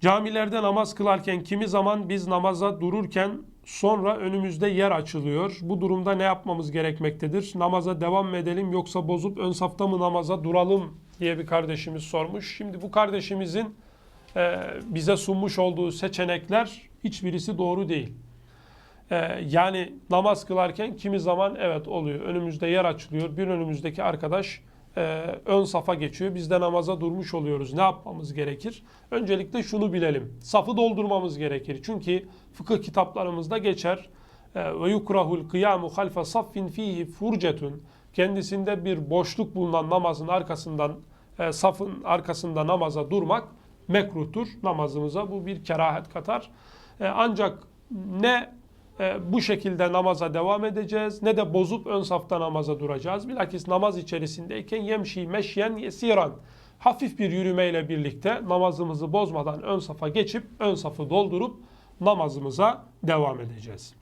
Camilerde namaz kılarken kimi zaman biz namaza dururken sonra önümüzde yer açılıyor. Bu durumda ne yapmamız gerekmektedir? Namaza devam mı edelim yoksa bozup ön safta mı namaza duralım diye bir kardeşimiz sormuş. Şimdi bu kardeşimizin e, bize sunmuş olduğu seçenekler hiçbirisi doğru değil. E, yani namaz kılarken kimi zaman evet oluyor. Önümüzde yer açılıyor. Bir önümüzdeki arkadaş e, ön safa geçiyor. Biz de namaza durmuş oluyoruz. Ne yapmamız gerekir? Öncelikle şunu bilelim. Safı doldurmamız gerekir. Çünkü fıkıh kitaplarımızda geçer. E, Ve yukrahul kıyamu halfe saffin fihi furcetun. Kendisinde bir boşluk bulunan namazın arkasından, e, safın arkasında namaza durmak mekruhtur. Namazımıza bu bir kerahet katar. E, Ancak ne e, bu şekilde namaza devam edeceğiz ne de bozup ön safta namaza duracağız. Bilakis namaz içerisindeyken yemşi meşyen yesiran hafif bir yürümeyle birlikte namazımızı bozmadan ön safa geçip ön safı doldurup namazımıza devam edeceğiz.